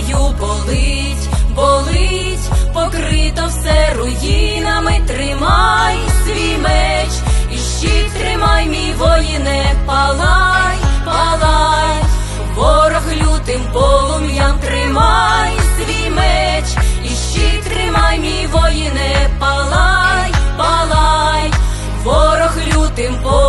мною болить, болить, покрито все руїнами, тримай свій меч, і щит тримай, мій воїне, палай, палай, ворог лютим полум'ям тримай свій меч, і щит тримай, мій воїне, палай, палай, ворог лютим полум'ям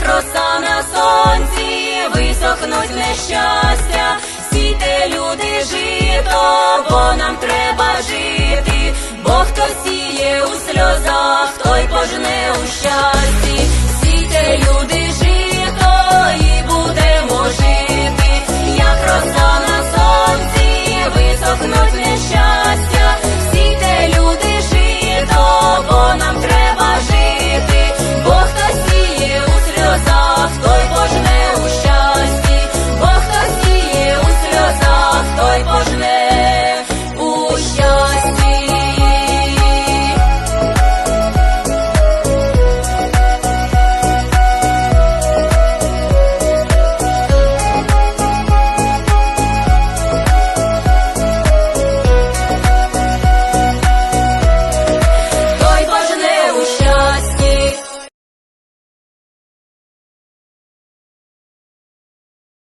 як на сонці, висохнуть нещастя. Сійте, люди, жити,